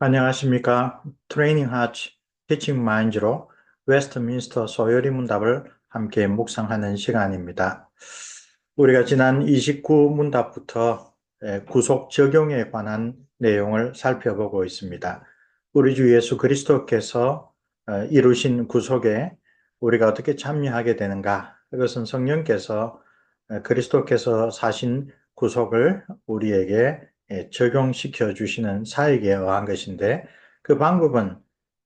안녕하십니까. 트레이닝 하츠 티칭 마인즈로 웨스트민스터 소요리 문답을 함께 묵상하는 시간입니다. 우리가 지난 29 문답부터 구속 적용에 관한 내용을 살펴보고 있습니다. 우리 주 예수 그리스도께서 어, 이루신 구속에 우리가 어떻게 참여하게 되는가? 그것은 성령께서 어, 그리스도께서 사신 구속을 우리에게 예, 적용시켜 주시는 사역에 의한 것인데 그 방법은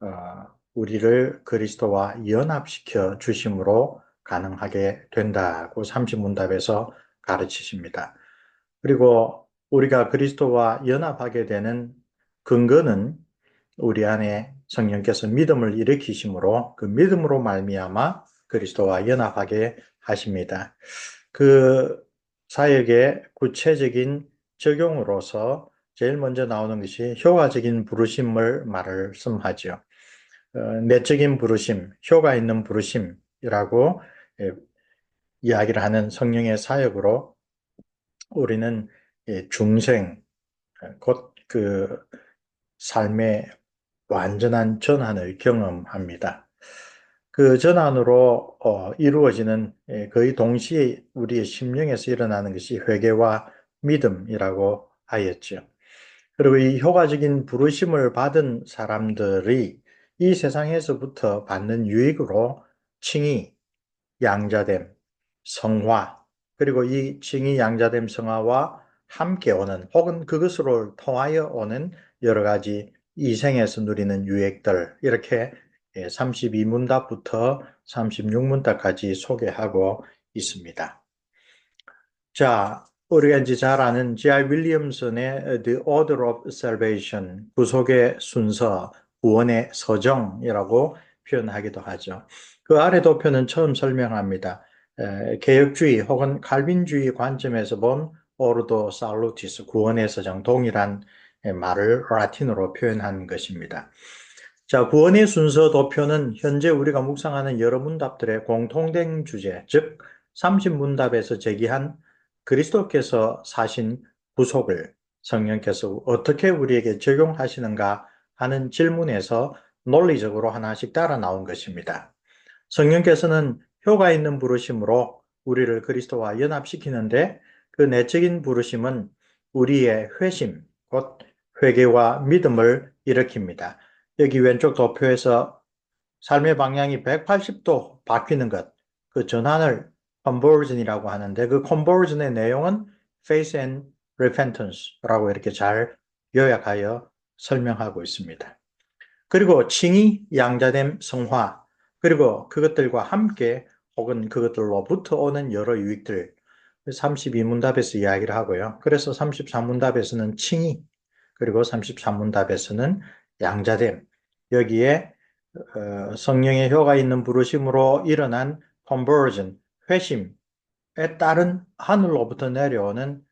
어, 우리를 그리스도와 연합시켜 주심으로 가능하게 된다고 30문답에서 가르치십니다. 그리고 우리가 그리스도와 연합하게 되는 근거는 우리 안에 성령께서 믿음을 일으키심으로 그 믿음으로 말미암아 그리스도와 연합하게 하십니다. 그 사역의 구체적인 적용으로서 제일 먼저 나오는 것이 효과적인 부르심을 말씀하죠. 어, 내적인 부르심, 효과 있는 부르심이라고 예, 이야기를 하는 성령의 사역으로 우리는 예, 중생, 곧 그 삶의 완전한 전환을 경험합니다. 그 전환으로 어, 이루어지는 예, 거의 동시에 우리의 심령에서 일어나는 것이 회개와 믿음이라고 하였죠. 그리고 이 효과적인 부르심을 받은 사람들이 이 세상에서부터 받는 유익으로 칭의, 양자됨, 성화, 그리고 이 칭의, 양자됨, 성화와 함께 오는 혹은 그것으로 통하여 오는 여러 가지 이생에서 누리는 유익들 이렇게 32문답부터 36문답까지 소개하고 있습니다. 자, 우리가 이제 잘 아는 G.I. 윌리엄슨의 The Order of Salvation, 구속의 순서, 구원의 서정이라고 표현하기도 하죠. 그 아래 도표는 처음 설명합니다. 에, 개혁주의 혹은 칼빈주의 관점에서 본 오르도 살루티스, 구원의 서정, 동일한 말을 라틴어로 표현한 것입니다. 자, 구원의 순서 도표는 현재 우리가 묵상하는 여러 문답들의 공통된 주제, 즉 30문답에서 제기한 그리스도께서 사신 구속을 성령께서 어떻게 우리에게 적용하시는가 하는 질문에서 논리적으로 하나씩 따라 나온 것입니다. 성령께서는 효과 있는 부르심으로 우리를 그리스도와 연합시키는데 그 내적인 부르심은 우리의 회심, 곧 회개와 믿음을 일으킵니다. 여기 왼쪽 도표에서 삶의 방향이 180도 바뀌는 것, 그 전환을 conversion이라고 하는데 그 conversion의 내용은 faith and repentance라고 이렇게 잘 요약하여 설명하고 있습니다. 그리고 칭의, 양자됨, 성화, 그리고 그것들과 함께 혹은 그것들로부터 오는 여러 유익들 32문답에서 이야기를 하고요. 그래서 33문답에서는 칭의, 그리고 33문답에서는 양자됨, 여기에 어, 성령의 효가 있는 부르심으로 일어난 conversion, 회심에 따른 하늘로부터 내려오는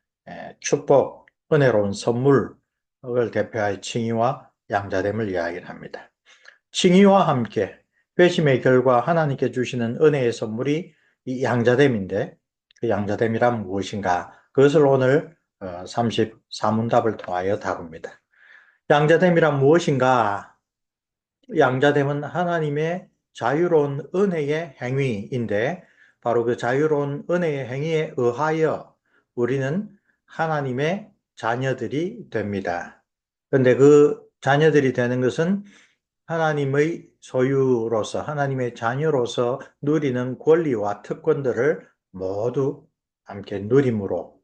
축복, 은혜로운 선물을 대표할 칭의와 양자됨을 이야기를 합니다. 칭의와 함께 회심의 결과 하나님께 주시는 은혜의 선물이 이 양자됨인데 그 양자됨이란 무엇인가? 그것을 오늘 34문답을 어, 통하여 다룹니다. 양자됨이란 무엇인가? 양자됨은 하나님의 자유로운 은혜의 행위인데 바로 그 자유로운 은혜의 행위에 의하여 우리는 하나님의 자녀들이 됩니다. 그런데 그 자녀들이 되는 것은 하나님의 소유로서 하나님의 자녀로서 누리는 권리와 특권들을 모두 함께 누림으로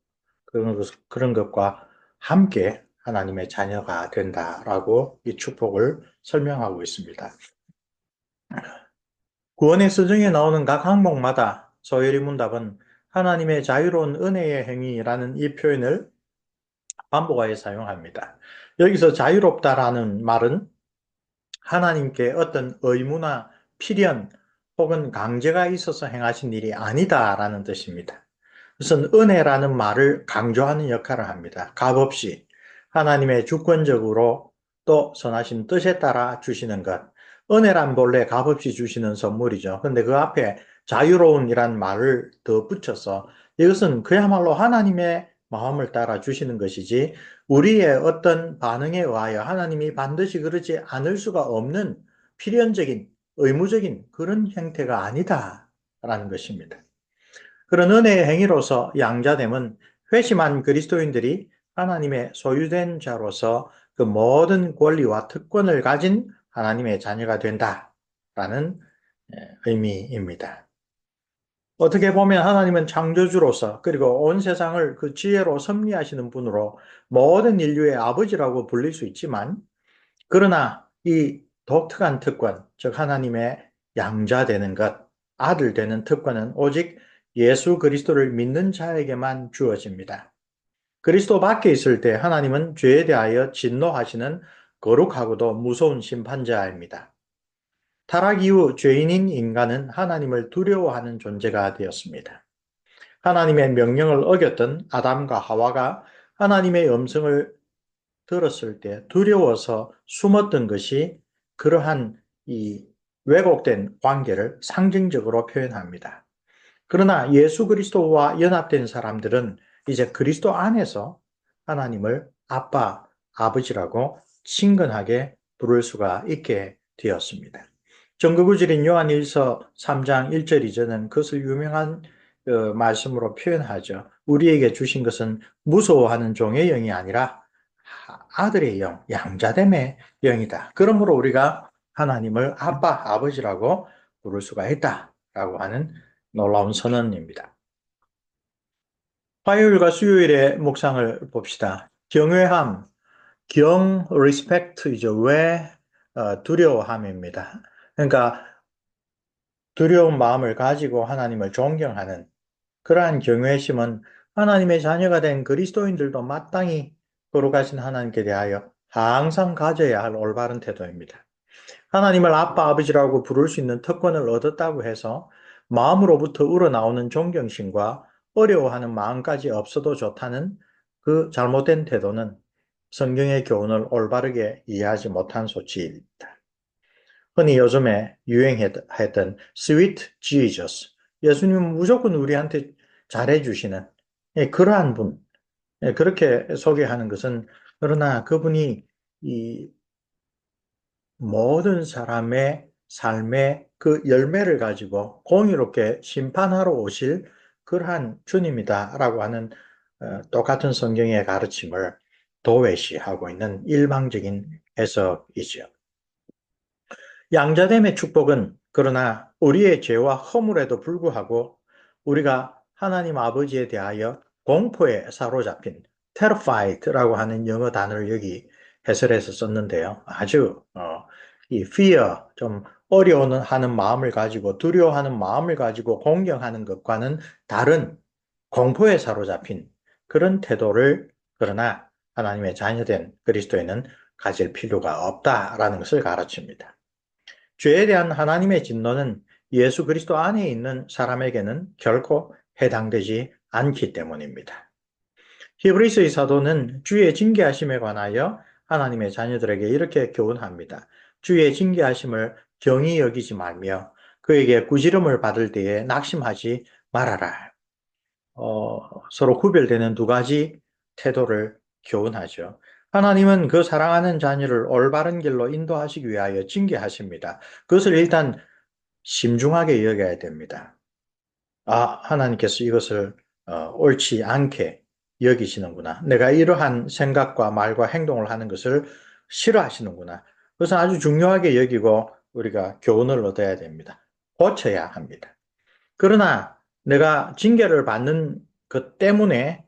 그런, 것과 함께 하나님의 자녀가 된다라고 이 축복을 설명하고 있습니다. 구원의 서정에 나오는 각 항목마다 소요리 문답은 하나님의 자유로운 은혜의 행위라는 이 표현을 반복하여 사용합니다. 여기서 자유롭다라는 말은 하나님께 어떤 의무나 필연 혹은 강제가 있어서 행하신 일이 아니다라는 뜻입니다. 우선 은혜라는 말을 강조하는 역할을 합니다. 값없이 하나님의 주권적으로 또 선하신 뜻에 따라 주시는 것. 은혜란 본래 값없이 주시는 선물이죠. 근데 그 앞에 자유로운이란 말을 더 붙여서 이것은 그야말로 하나님의 마음을 따라 주시는 것이지 우리의 어떤 반응에 의하여 하나님이 반드시 그러지 않을 수가 없는 필연적인 의무적인 그런 형태가 아니다라는 것입니다. 그런 은혜의 행위로서 양자됨은 회심한 그리스도인들이 하나님의 소유된 자로서 그 모든 권리와 특권을 가진 하나님의 자녀가 된다라는 의미입니다. 어떻게 보면 하나님은 창조주로서 그리고 온 세상을 그 지혜로 섭리하시는 분으로 모든 인류의 아버지라고 불릴 수 있지만 그러나 이 독특한 특권, 즉 하나님의 양자 되는 것, 아들 되는 특권은 오직 예수 그리스도를 믿는 자에게만 주어집니다. 그리스도 밖에 있을 때 하나님은 죄에 대하여 진노하시는 거룩하고도 무서운 심판자입니다. 타락 이후 죄인인 인간은 하나님을 두려워하는 존재가 되었습니다. 하나님의 명령을 어겼던 아담과 하와가 하나님의 음성을 들었을 때 두려워서 숨었던 것이 그러한 이 왜곡된 관계를 상징적으로 표현합니다. 그러나 예수 그리스도와 연합된 사람들은 이제 그리스도 안에서 하나님을 아빠, 아버지라고 친근하게 부를 수가 있게 되었습니다. 정거구절인 요한일서 3장 1절 이전은 그것을 유명한 어, 말씀으로 표현하죠. 우리에게 주신 것은 무서워하는 종의 영이 아니라 아들의 영, 양자됨의 영이다. 그러므로 우리가 하나님을 아빠, 아버지라고 부를 수가 있다라고 하는 놀라운 선언입니다. 화요일과 수요일의 묵상을 봅시다. 경외함, 경, respect이죠. 왜 어, 두려워함입니다. 그러니까 두려운 마음을 가지고 하나님을 존경하는 그러한 경외심은 하나님의 자녀가 된 그리스도인들도 마땅히 거룩하신 하나님께 대하여 항상 가져야 할 올바른 태도입니다. 하나님을 아빠, 아버지라고 부를 수 있는 특권을 얻었다고 해서 마음으로부터 우러나오는 존경심과 어려워하는 마음까지 없어도 좋다는 그 잘못된 태도는 성경의 교훈을 올바르게 이해하지 못한 소치입니다. 흔히 요즘에 유행했던 Sweet Jesus. 예수님은 무조건 우리한테 잘해주시는 예, 그러한 분. 예, 그렇게 소개하는 것은 그러나 그분이 이 모든 사람의 삶의 그 열매를 가지고 공의롭게 심판하러 오실 그러한 주님이다라고 하는 어, 똑같은 성경의 가르침을 도외시하고 있는 일방적인 해석이죠. 양자됨의 축복은 그러나 우리의 죄와 허물에도 불구하고 우리가 하나님 아버지에 대하여 공포에 사로잡힌 terrified라고 하는 영어 단어를 여기 해설해서 썼는데요. 아주 어, 이 fear 좀 어려워하는 마음을 가지고 두려워하는 마음을 가지고 공경하는 것과는 다른 공포에 사로잡힌 그런 태도를 그러나 하나님의 자녀된 그리스도에는 가질 필요가 없다라는 것을 가르칩니다. 죄에 대한 하나님의 진노는 예수 그리스도 안에 있는 사람에게는 결코 해당되지 않기 때문입니다. 히브리스의 사도는 주의 징계하심에 관하여 하나님의 자녀들에게 이렇게 교훈합니다. 주의 징계하심을 경히 여기지 말며 그에게 구지름을 받을 때에 낙심하지 말아라. 어, 서로 구별되는 두 가지 태도를 교훈하죠. 하나님은 그 사랑하는 자녀를 올바른 길로 인도하시기 위하여 징계하십니다. 그것을 일단 심중하게 여겨야 됩니다. 아, 하나님께서 이것을 어, 옳지 않게 여기시는구나. 내가 이러한 생각과 말과 행동을 하는 것을 싫어하시는구나. 그것은 아주 중요하게 여기고 우리가 교훈을 얻어야 됩니다. 고쳐야 합니다. 그러나 내가 징계를 받는 것 때문에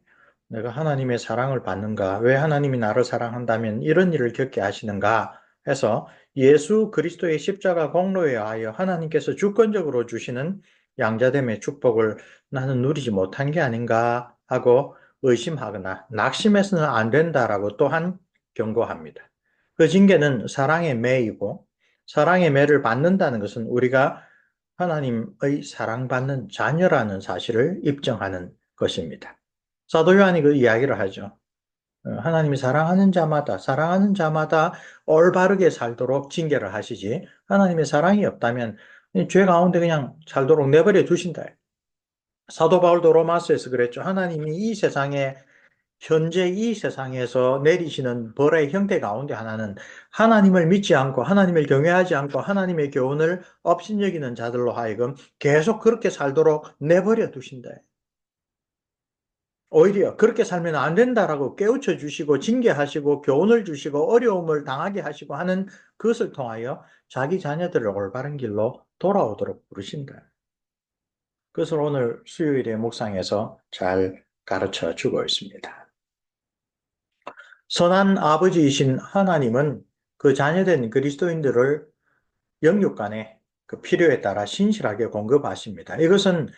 내가 하나님의 사랑을 받는가? 왜 하나님이 나를 사랑한다면 이런 일을 겪게 하시는가? 해서 예수 그리스도의 십자가 공로에 하여 하나님께서 주권적으로 주시는 양자됨의 축복을 나는 누리지 못한 게 아닌가 하고 의심하거나 낙심해서는 안 된다라고 또한 경고합니다. 그 징계는 사랑의 매이고 사랑의 매를 받는다는 것은 우리가 하나님의 사랑받는 자녀라는 사실을 입증하는 것입니다. 사도 요한이 그 이야기를 하죠. 어, 하나님이 사랑하는 자마다 사랑하는 자마다 올바르게 살도록 징계를 하시지 하나님의 사랑이 없다면 죄 가운데 그냥 살도록 내버려 두신다. 사도 바울도 로마서에서 그랬죠. 하나님이 이 세상에 현재 이 세상에서 내리시는 벌의 형태 가운데 하나는 하나님을 믿지 않고 하나님을 경외하지 않고 하나님의 교훈을 업신여기는 자들로 하여금 계속 그렇게 살도록 내버려 두신다. 오히려 그렇게 살면 안 된다라고 깨우쳐 주시고 징계하시고 교훈을 주시고 어려움을 당하게 하시고 하는 그것을 통하여 자기 자녀들을 올바른 길로 돌아오도록 부르신다. 그것을 오늘 수요일의 묵상에서 잘 가르쳐 주고 있습니다. 선한 아버지이신 하나님은 그 자녀된 그리스도인들을 영육 간의 그 필요에 따라 신실하게 공급하십니다. 이것은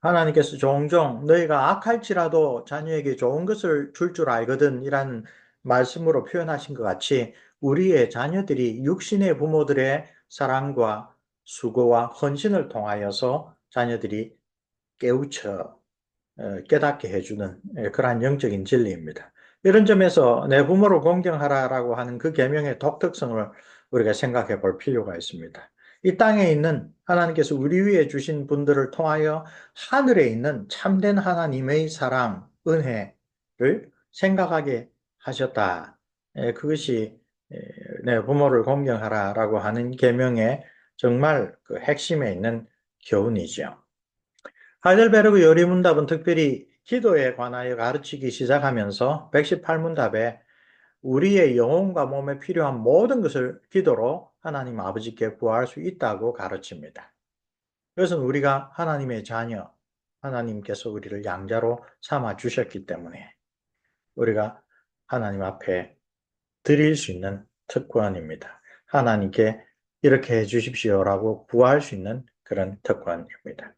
하나님께서 종종 너희가 악할지라도 자녀에게 좋은 것을 줄줄 알거든 이란 말씀으로 표현하신 것 같이 우리의 자녀들이 육신의 부모들의 사랑과 수고와 헌신을 통하여서 자녀들이 깨우쳐 어, 깨닫게 해주는 예, 그러한 영적인 진리입니다. 이런 점에서 내 부모를 공경하라라고 하는 그 계명의 독특성을 우리가 생각해 볼 필요가 있습니다. 이 땅에 있는 하나님께서 우리 위에 주신 분들을 통하여 하늘에 있는 참된 하나님의 사랑, 은혜를 생각하게 하셨다. 예, 그것이 예, 내 부모를 공경하라라고 하는 계명의 정말 그 핵심에 있는 교훈이죠. 하이델베르그 요리문답은 특별히 기도에 관하여 가르치기 시작하면서 118문답에 우리의 영혼과 몸에 필요한 모든 것을 기도로 하나님 아버지께 구할 수 있다고 가르칩니다. 그것은 우리가 하나님의 자녀, 하나님께서 우리를 양자로 삼아 주셨기 때문에 우리가 하나님 앞에 드릴 수 있는 특권입니다. 하나님께 이렇게 해 주십시오라고 구할 수 있는 그런 특권입니다.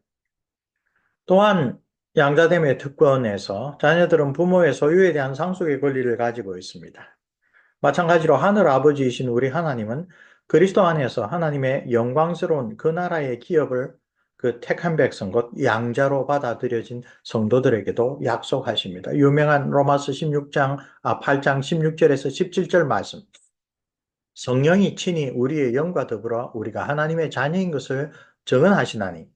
또한 양자됨의 특권에서 자녀들은 부모의 소유에 대한 상속의 권리를 가지고 있습니다. 마찬가지로 하늘 아버지이신 우리 하나님은 그리스도 안에서 하나님의 영광스러운 그 나라의 기업을 그 택한 백성 곧 양자로 받아들여진 성도들에게도 약속하십니다. 유명한 로마스 16장 아 8장 16절에서 17절 말씀. 성령이 친히 우리의 영과 더불어 우리가 하나님의 자녀인 것을 증언하시나니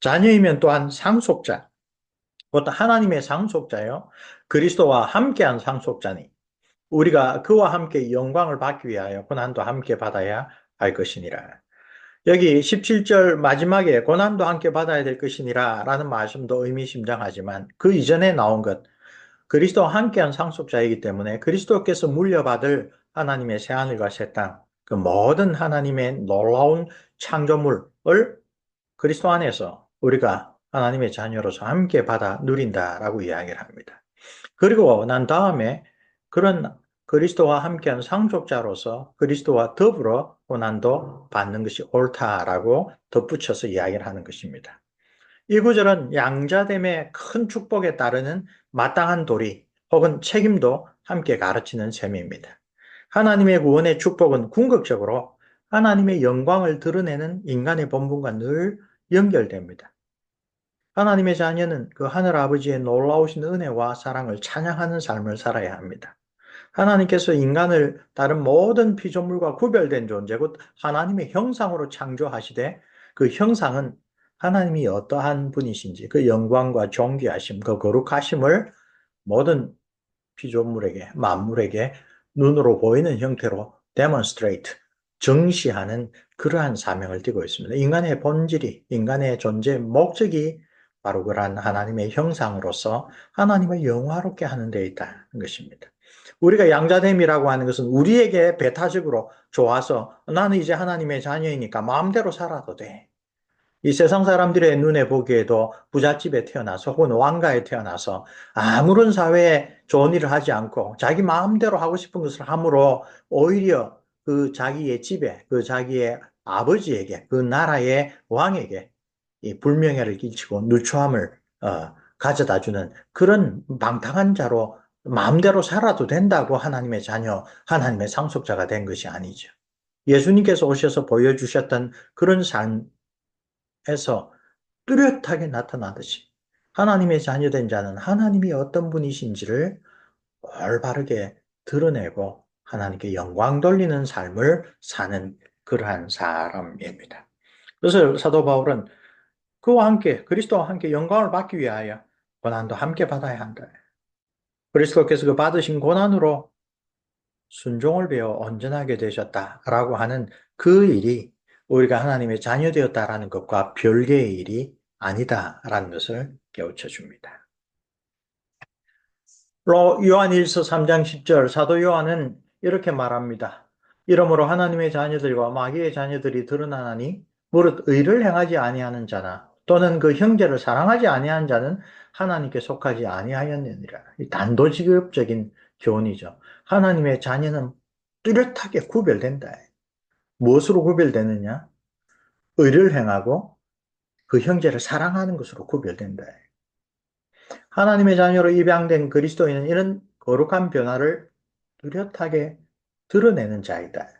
자녀이면 또한 상속자 곧 하나님의 상속자요 그리스도와 함께한 상속자니 우리가 그와 함께 영광을 받기 위하여 고난도 함께 받아야 할 것이니라. 여기 17절 마지막에 고난도 함께 받아야 될 것이니라 라는 말씀도 의미심장하지만 그 이전에 나온 것 그리스도와 함께한 상속자이기 때문에 그리스도께서 물려받을 하나님의 새하늘과 새 땅, 그 모든 하나님의 놀라운 창조물을 그리스도 안에서 우리가 하나님의 자녀로서 함께 받아 누린다라고 이야기를 합니다. 그리고 난 다음에 그런 그리스도와 함께한 상속자로서 그리스도와 더불어 고난도 받는 것이 옳다라고 덧붙여서 이야기를 하는 것입니다. 이 구절은 양자됨의 큰 축복에 따르는 마땅한 도리 혹은 책임도 함께 가르치는 셈입니다. 하나님의 구원의 축복은 궁극적으로 하나님의 영광을 드러내는 인간의 본분과 늘 연결됩니다. 하나님의 자녀는 그 하늘 아버지의 놀라우신 은혜와 사랑을 찬양하는 삶을 살아야 합니다. 하나님께서 인간을 다른 모든 피조물과 구별된 존재, 곧 하나님의 형상으로 창조하시되 그 형상은 하나님이 어떠한 분이신지 그 영광과 존귀하심, 그 거룩하심을 모든 피조물에게, 만물에게 눈으로 보이는 형태로 demonstrate, 정시하는 그러한 사명을 띠고 있습니다. 인간의 본질이, 인간의 존재 목적이 바로 그러한 하나님의 형상으로서 하나님을 영화롭게 하는 데 있다는 것입니다. 우리가 양자됨이라고 하는 것은 우리에게 배타적으로 좋아서 나는 이제 하나님의 자녀이니까 마음대로 살아도 돼. 이 세상 사람들의 눈에 보기에도 부잣집에 태어나서 혹은 왕가에 태어나서 아무런 사회에 좋은 일을 하지 않고 자기 마음대로 하고 싶은 것을 함으로 오히려 그 자기의 집에, 그 자기의 아버지에게, 그 나라의 왕에게 이 불명예를 끼치고 누추함을 어, 가져다 주는 그런 방탕한 자로 마음대로 살아도 된다고 하나님의 자녀, 하나님의 상속자가 된 것이 아니죠. 예수님께서 오셔서 보여주셨던 그런 삶에서 뚜렷하게 나타나듯이 하나님의 자녀된 자는 하나님이 어떤 분이신지를 올바르게 드러내고 하나님께 영광 돌리는 삶을 사는 그러한 사람입니다. 그래서 사도 바울은 그와 함께 그리스도와 함께 영광을 받기 위하여 고난도 함께 받아야 한다. 그리스도께서 그 받으신 고난으로 순종을 배워 온전하게 되셨다라고 하는 그 일이 우리가 하나님의 자녀되었다라는 것과 별개의 일이 아니다라는 것을 깨우쳐 줍니다. 요한 1서 3장 10절 사도 요한은 이렇게 말합니다. 이러므로 하나님의 자녀들과 마귀의 자녀들이 드러나나니 무릇 의를 행하지 아니하는 자나 또는 그 형제를 사랑하지 아니하는 자는 하나님께 속하지 아니하였느니라. 단도직입적인 교훈이죠. 하나님의 자녀는 뚜렷하게 구별된다. 무엇으로 구별되느냐? 의를 행하고 그 형제를 사랑하는 것으로 구별된다. 하나님의 자녀로 입양된 그리스도인은 이런 거룩한 변화를 뚜렷하게 드러내는 자이다.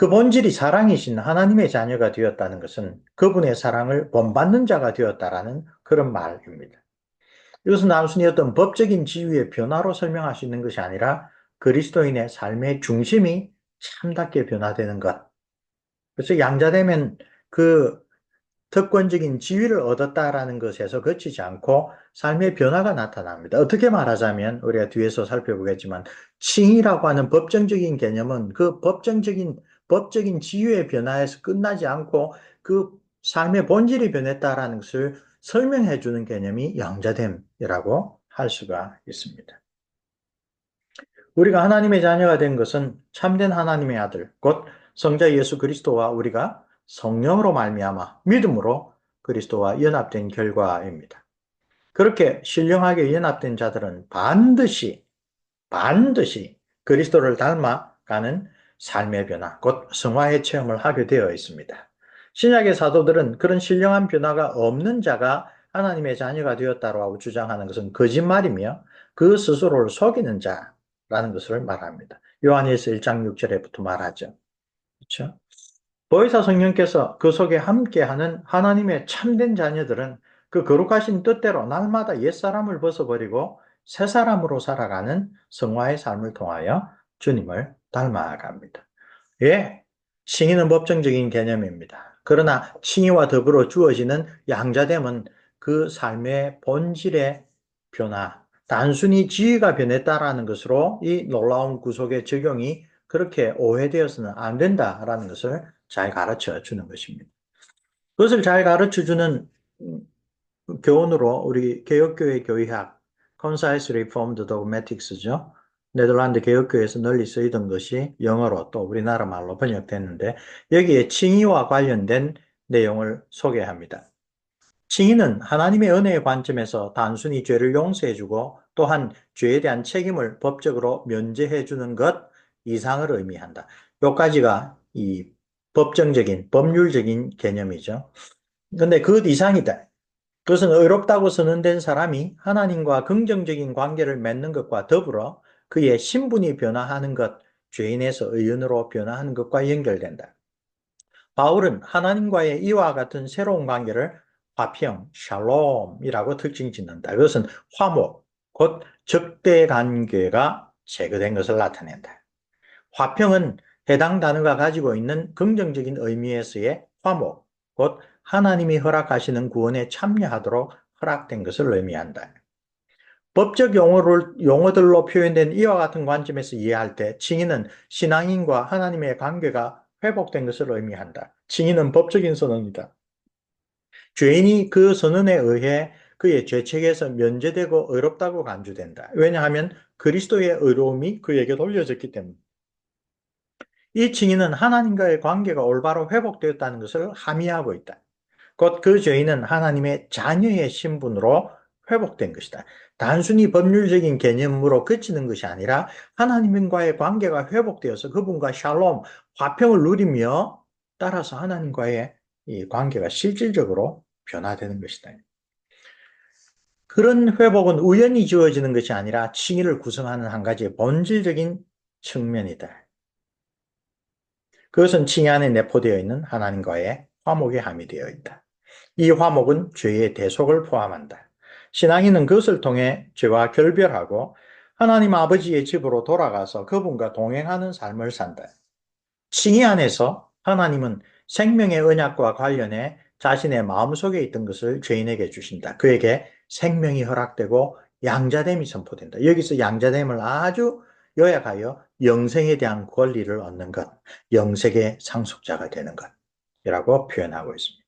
그 본질이 사랑이신 하나님의 자녀가 되었다는 것은 그분의 사랑을 본받는 자가 되었다라는 그런 말입니다. 이것은 단순히 어떤 법적인 지위의 변화로 설명할 수 있는 것이 아니라 그리스도인의 삶의 중심이 참답게 변화되는 것. 그래서 양자되면 그 특권적인 지위를 얻었다라는 것에서 그치지 않고 삶의 변화가 나타납니다. 어떻게 말하자면 우리가 뒤에서 살펴보겠지만 칭이라고 하는 법정적인 개념은 그 법정적인 법적인 지위의 변화에서 끝나지 않고 그 삶의 본질이 변했다라는 것을 설명해 주는 개념이 양자됨이라고 할 수가 있습니다. 우리가 하나님의 자녀가 된 것은 참된 하나님의 아들, 곧 성자 예수 그리스도와 우리가 성령으로 말미암아 믿음으로 그리스도와 연합된 결과입니다. 그렇게 신령하게 연합된 자들은 반드시 반드시 그리스도를 닮아가는 삶의 변화, 곧 성화의 체험을 하게 되어 있습니다. 신약의 사도들은 그런 신령한 변화가 없는 자가 하나님의 자녀가 되었다고 주장하는 것은 거짓말이며 그 스스로를 속이는 자라는 것을 말합니다. 요한일서 1장 6절에부터 말하죠. 그렇죠? 보혜사 성령께서 그 속에 함께하는 하나님의 참된 자녀들은 그 거룩하신 뜻대로 날마다 옛사람을 벗어버리고 새 사람으로 살아가는 성화의 삶을 통하여 주님을 닮아갑니다. 예, 칭의는 법정적인 개념입니다. 그러나 칭의와 더불어 주어지는 양자됨은 그 삶의 본질의 변화, 단순히 지위가 변했다라는 것으로 이 놀라운 구속의 적용이 그렇게 오해되어서는 안 된다라는 것을 잘 가르쳐 주는 것입니다. 그것을 잘 가르쳐 주는 교훈으로 우리 개혁교회 교의학 Concise Reformed Dogmatics죠. 네덜란드 개혁교회에서 널리 쓰이던 것이 영어로 또 우리나라 말로 번역됐는데 여기에 칭의와 관련된 내용을 소개합니다. 칭의는 하나님의 은혜의 관점에서 단순히 죄를 용서해주고 또한 죄에 대한 책임을 법적으로 면제해주는 것 이상을 의미한다. 요까지가 이 법정적인, 법률적인 개념이죠. 근데 그 이상이다. 그것은 의롭다고 선언된 사람이 하나님과 긍정적인 관계를 맺는 것과 더불어 그의 신분이 변화하는 것, 죄인에서 의인으로 변화하는 것과 연결된다. 바울은 하나님과의 이와 같은 새로운 관계를 화평, 샬롬이라고 특징 짓는다. 그것은 화목, 곧 적대 관계가 제거된 것을 나타낸다. 화평은 해당 단어가 가지고 있는 긍정적인 의미에서의 화목, 곧 하나님이 허락하시는 구원에 참여하도록 허락된 것을 의미한다. 법적 용어를, 용어들로 표현된 이와 같은 관점에서 이해할 때 칭의는 신앙인과 하나님의 관계가 회복된 것을 의미한다. 칭의는 법적인 선언이다. 죄인이 그 선언에 의해 그의 죄책에서 면제되고 의롭다고 간주된다. 왜냐하면 그리스도의 의로움이 그에게 돌려졌기 때문이다. 이 증인은 하나님과의 관계가 올바로 회복되었다는 것을 함의하고 있다. 곧 그 죄인은 하나님의 자녀의 신분으로 회복된 것이다. 단순히 법률적인 개념으로 그치는 것이 아니라 하나님과의 관계가 회복되어서 그분과 샬롬, 화평을 누리며 따라서 하나님과의 이 관계가 실질적으로 변화되는 것이다. 그런 회복은 우연히 주어지는 것이 아니라 칭의를 구성하는 한 가지의 본질적인 측면이다. 그것은 칭의 안에 내포되어 있는 하나님과의 화목에 함유되어 있다. 이 화목은 죄의 대속을 포함한다. 신앙인은 그것을 통해 죄와 결별하고 하나님 아버지의 집으로 돌아가서 그분과 동행하는 삶을 산다. 칭의 안에서 하나님은 생명의 언약과 관련해 자신의 마음속에 있던 것을 죄인에게 주신다. 그에게 생명이 허락되고 양자됨이 선포된다. 여기서 양자됨을 아주 요약하여 영생에 대한 권리를 얻는 것, 영생의 상속자가 되는 것이라고 표현하고 있습니다.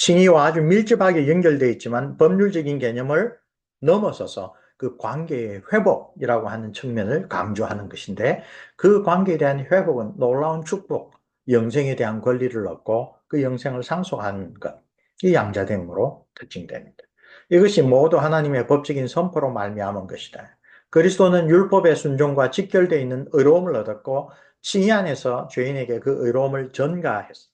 칭의와 아주 밀접하게 연결되어 있지만 법률적인 개념을 넘어서서 그 관계의 회복이라고 하는 측면을 강조하는 것인데 그 관계에 대한 회복은 놀라운 축복, 영생에 대한 권리를 얻고 그 영생을 상속하는 것, 이 양자됨으로 특징됩니다. 이것이 모두 하나님의 법적인 선포로 말미암은 것이다. 그리스도는 율법의 순종과 직결되어 있는 의로움을 얻었고 칭의 안에서 죄인에게 그 의로움을 전가했습니다.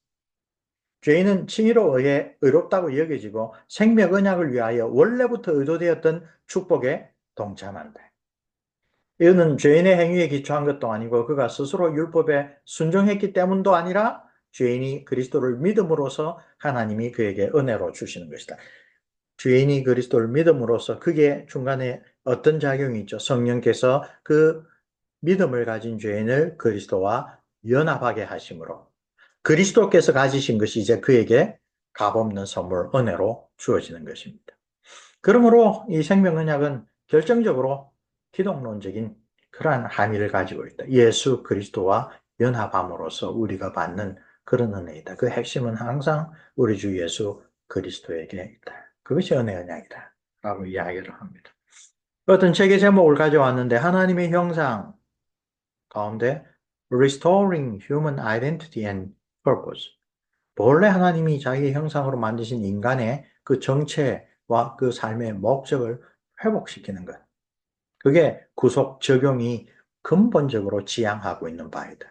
죄인은 칭의로 의해 의롭다고 여겨지고 생명 언약을 위하여 원래부터 의도되었던 축복에 동참한다. 이는 죄인의 행위에 기초한 것도 아니고 그가 스스로 율법에 순종했기 때문도 아니라 죄인이 그리스도를 믿음으로써 하나님이 그에게 은혜로 주시는 것이다. 죄인이 그리스도를 믿음으로써 그게 중간에 어떤 작용이 있죠? 성령께서 그 믿음을 가진 죄인을 그리스도와 연합하게 하심으로 그리스도께서 가지신 것이 이제 그에게 값없는 선물, 은혜로 주어지는 것입니다. 그러므로 이 생명 언약은 결정적으로 기독론적인 그러한 함의를 가지고 있다. 예수 그리스도와 연합함으로써 우리가 받는 그런 은혜이다. 그 핵심은 항상 우리 주 예수 그리스도에게 있다. 그것이 은혜 언약이다. 라고 이야기를 합니다. 어떤 책의 제목을 가져왔는데 하나님의 형상 가운데 Restoring Human Identity and Purpose 본래 하나님이 자기의 형상으로 만드신 인간의 그 정체와 그 삶의 목적을 회복시키는 것. 그게 구속 적용이 근본적으로 지향하고 있는 바이다.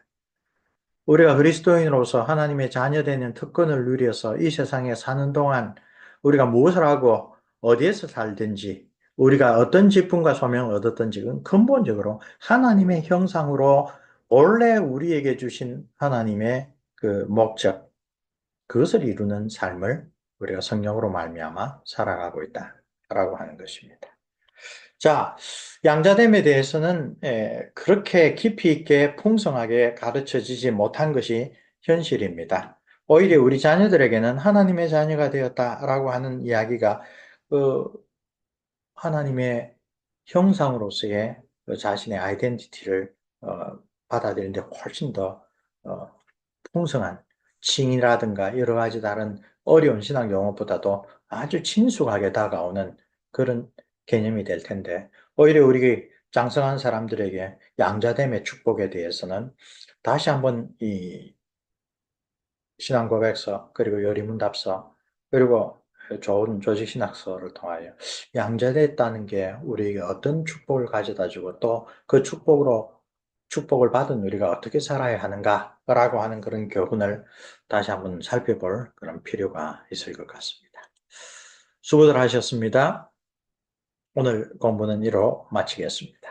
우리가 그리스도인으로서 하나님의 자녀되는 특권을 누려서 이 세상에 사는 동안 우리가 무엇을 하고 어디에서 살든지 우리가 어떤 직분과 소명을 얻었던지 그 근본적으로 하나님의 형상으로 원래 우리에게 주신 하나님의 그 목적 그것을 이루는 삶을 우리가 성령으로 말미암아 살아가고 있다라고 하는 것입니다. 자, 양자됨에 대해서는 에, 그렇게 깊이 있게 풍성하게 가르쳐지지 못한 것이 현실입니다. 오히려 우리 자녀들에게는 하나님의 자녀가 되었다라고 하는 이야기가 그 하나님의 형상으로서의 그 자신의 아이덴티티를 어, 받아들이는데 훨씬 더 어, 풍성한 칭이라든가 여러 가지 다른 어려운 신앙 용어보다도 아주 친숙하게 다가오는 그런 개념이 될 텐데 오히려 우리 장성한 사람들에게 양자됨의 축복에 대해서는 다시 한번 이 신앙 고백서 그리고 요리문답서 그리고 좋은 조직 신학서를 통하여 양자됐다는 게 우리에게 어떤 축복을 가져다 주고 또 그 축복으로 축복을 받은 우리가 어떻게 살아야 하는가 라고 하는 그런 교훈을 다시 한번 살펴볼 그런 필요가 있을 것 같습니다. 수고들 하셨습니다. 오늘 공부는 이로 마치겠습니다.